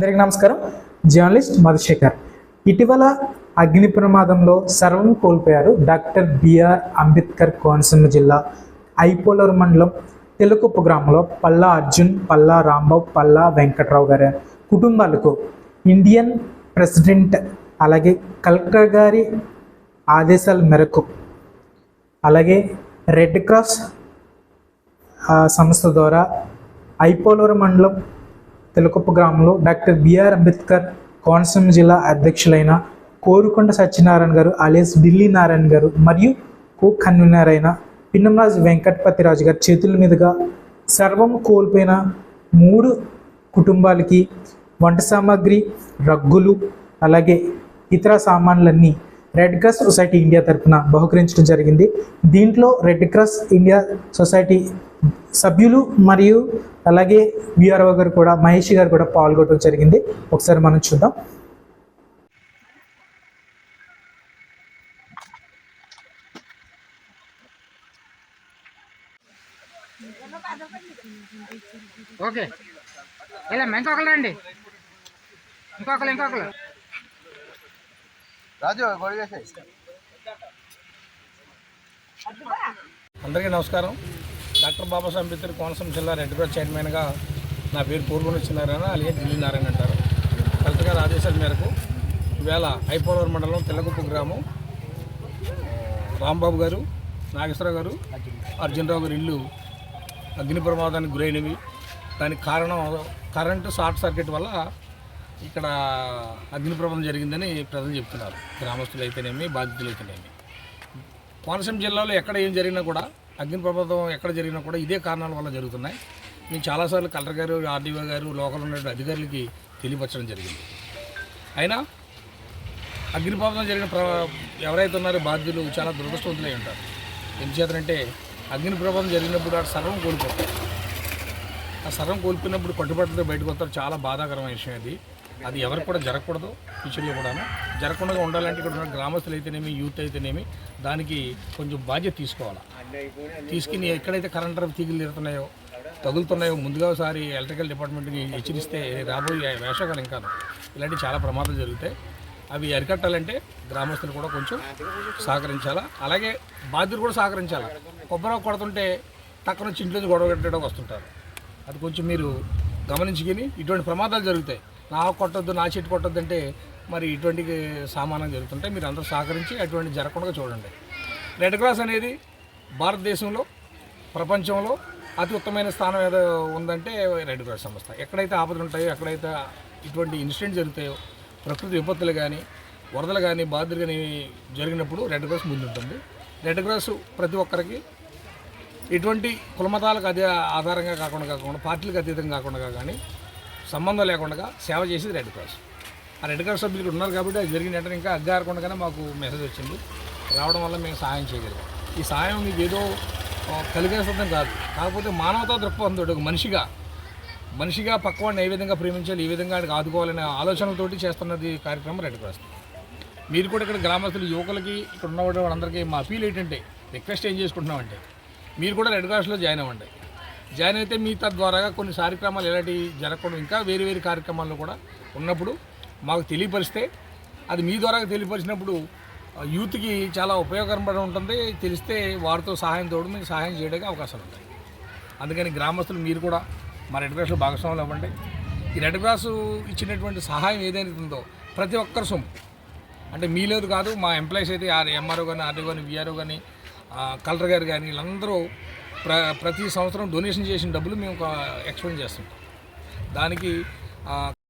అందరికీ నమస్కారం. జర్నలిస్ట్ మధుశేఖర్. ఇటీవల అగ్ని ప్రమాదంలో సర్వం కోల్పోయారు డాక్టర్ బిఆర్ అంబేద్కర్ కోనసీమ జిల్లా ఐపోలవరం మండలం తెలుకుప్పు గ్రామంలో పల్లా అర్జున్ పల్లా రాంబాబు పల్లా వెంకట్రావు గారి కుటుంబాలకు ఇండియన్ ప్రెసిడెంట్ అలాగే కలెక్టర్ గారి ఆదేశాల మేరకు అలాగే రెడ్ క్రాస్ సంస్థ ద్వారా ఐపోలవరం మండలం తెలకొప్ప గ్రామంలో డాక్టర్ బిఆర్ అంబేద్కర్ కోనసీమ జిల్లా అధ్యక్షులైన కోరుకొండ సత్యనారాయణ గారు అలియస్ ఢిల్లీ నారాయణ గారు మరియు కో కన్వీనర్ అయిన పిన్నమరాజు వెంకటపతి రాజు గారి చేతుల మీదుగా సర్వం కోల్పోయిన మూడు కుటుంబాలకి వంట సామాగ్రి రగ్గులు అలాగే ఇతర సామాన్లన్నీ రెడ్ క్రాస్ సొసైటీ ఇండియా తరఫున బహుకరించడం జరిగింది. దీంట్లో రెడ్ క్రాస్ ఇండియా సొసైటీ సభ్యులు మరియు అలాగే విఆర్ఓ గారు కూడా మహేష్ గారు కూడా పాల్గొనడం జరిగింది. ఒకసారి మనం చూద్దాం. ఓకే. ఇలా ఇంకొకరు రండి. ఇంకొకరు ఇంకొకరు రాజు అందరికీ నమస్కారం. డాక్టర్ బాబాసాహెబ్ అంబేద్కర్ కోనసీమ జిల్లా రెడ్ క్రాస్ చైర్మన్గా నా పేరు పూర్వన వచ్చినారాయణ అలాగే ఢిల్లీ నారాయణ అంటారు. కలెక్టర్ గారి ఆదేశాల మేరకు ఈవేళ ఐపోలవరం మండలం తెల్లగుప్పు గ్రామం రాంబాబు గారు నాగేశ్వరరావు గారు అర్జునరావు గారి ఇల్లు అగ్ని ప్రమాదానికి గురైనవి. దానికి కారణం కరెంటు షార్ట్ సర్క్యూట్ వల్ల ఇక్కడ అగ్ని ప్రమాదం జరిగిందని ప్రజలు చెప్తున్నారు. గ్రామస్తులు అయితేనేమి బాధితులు అయితేనేమి. కోనసీమ జిల్లాలో ఎక్కడ ఏం జరిగినా కూడా అగ్ని ప్రమాదం ఎక్కడ జరిగినా కూడా ఇదే కారణాల వల్ల జరుగుతున్నాయి. మేము చాలాసార్లు కలెక్టర్ గారు ఆర్డీఓ గారు లోకల్ ఉన్న అధికారులకి తెలియపరచడం జరిగింది. అయినా అగ్ని ప్రమాదం జరిగిన ప్ర ఎవరైతే ఉన్నారో బాధ్యులు చాలా దురదృష్టవంతులై ఉంటారు. ఎందుచేతనంటే అగ్ని ప్రమాదం జరిగినప్పుడు ఆ సర్వం కోల్పోతారు ఆ సర్వం కోల్పోయినప్పుడు కట్టుబాటుతో బయటకు వస్తారు. చాలా బాధాకరమైన విషయం అది. అది ఎవరికి కూడా జరగకూడదు. ఫ్యూచర్లో కూడాను. జరగకుండా ఉండాలంటే ఇక్కడ ఉన్న గ్రామస్తులు అయితేనేమి యూత్ అయితేనేమి దానికి కొంచెం బాధ్యత తీసుకోవాలి. తీసుకుని ఎక్కడైతే కరెంట్ తీగులు తిరుగుతున్నాయో తగులుతున్నాయో ముందుగా ఒకసారి ఎలక్ట్రికల్ డిపార్ట్మెంట్కి హెచ్చరిస్తే రాబోయే వేసవకాలం ఇంకా ఇలాంటివి చాలా ప్రమాదాలు జరుగుతాయి. అవి అరికట్టాలంటే గ్రామస్తులు కూడా కొంచెం సహకరించాలా. అలాగే బాధ్యులు కూడా సహకరించాలా. కొబ్బరి కొడుతుంటే టక్కన ఇంట్లో గొడవ పెట్టడానికి వస్తుంటారు. అది కొంచెం మీరు గమనించుకుని ఇటువంటి ప్రమాదాలు జరుగుతాయి. నా కొట్టద్దు నా చెట్టు కొట్టద్దు అంటే మరి ఇటువంటి సామానం జరుగుతుంటాయి మీరు అందరూ సహకరించి అటువంటి జరగకుండా చూడండి. రెడ్ క్రాస్ అనేది భారతదేశంలో ప్రపంచంలో అతి ఉత్తమైన స్థానం ఏదో ఉందంటే రెడ్ క్రాస్ సంస్థ. ఎక్కడైతే ఆపదలు ఉంటాయో ఎక్కడైతే ఇటువంటి ఇన్సిడెంట్ జరుగుతాయో ప్రకృతి విపత్తులు కానీ వరదలు కానీ బాధలు కానీ జరిగినప్పుడు రెడ్ క్రాస్ ముందుంటుంది. రెడ్ క్రాస్ ప్రతి ఒక్కరికి ఎటువంటి కులమతాలకు అదే ఆధారంగా కాకుండా కాకుండా పార్టీలకు అతీతంగా కాకుండా కానీ సంబంధం లేకుండా సేవ చేసేది రెడ్ క్రాస్ ఆ రెడ్ క్రాస్ సభ్యులు ఇక్కడ ఉన్నారు కాబట్టి అది జరిగిన వెంటనే ఇంకా అగ్గారకుండానే మాకు మెసేజ్ వచ్చింది. రావడం వల్ల మేము సహాయం చేయగలిగాం. ఈ సహాయం మీకు ఏదో కలిగేస్తుందని కాదు. కాకపోతే మానవతా దృక్పథంతో ఒక మనిషిగా మనిషిగా పక్కవాడిని ఏ విధంగా ప్రేమించాలి ఏ విధంగా ఆయనకు ఆదుకోవాలనే ఆలోచనలతోటి చేస్తున్నది కార్యక్రమం రెడ్ క్రాస్ మీరు కూడా ఇక్కడ గ్రామస్తులు యువకులకి ఇక్కడ ఉన్న వాళ్ళందరికీ మా అపీల్ ఏంటంటే రిక్వెస్ట్ ఏం చేసుకుంటున్నామంటే మీరు కూడా రెడ్ క్రాస్లో జాయిన్ అవ్వండి. జాయిన్ అయితే మీ తద్వారాగా కొన్ని కార్యక్రమాలు ఎలాంటివి జరగకుండా ఇంకా వేరే వేరే కార్యక్రమాల్లో కూడా ఉన్నప్పుడు మాకు తెలియపరిస్తే అది మీ ద్వారా తెలియపరిచినప్పుడు యూత్కి చాలా ఉపయోగకరపడి ఉంటుంది. తెలిస్తే వారితో సహాయం తోడు మీకు సహాయం చేయడానికి అవకాశాలు ఉంటాయి. అందుకని గ్రామస్తులు మీరు కూడా మా రెడ్ క్రాస్లో భాగస్వాములు అవ్వండి. ఈ రెడ్ క్రాస్ ఇచ్చినటువంటి సహాయం ఏదైతే ఉందో ప్రతి ఒక్కరు సొమ్ము. అంటే మీలేదు కాదు మా ఎంప్లాయీస్ అయితే ఆర్ ఎంఆర్ఓ కానీ ఆర్డీఓ కానీ విఆర్ఓ కానీ కలెక్టర్ గారు కానీ వీళ్ళందరూ ప్ర ప్రతి సంవత్సరం డొనేషన్ చేసిన డబ్బులు మేము ఎక్స్ప్లెయిన్ చేస్తుంటాం దానికి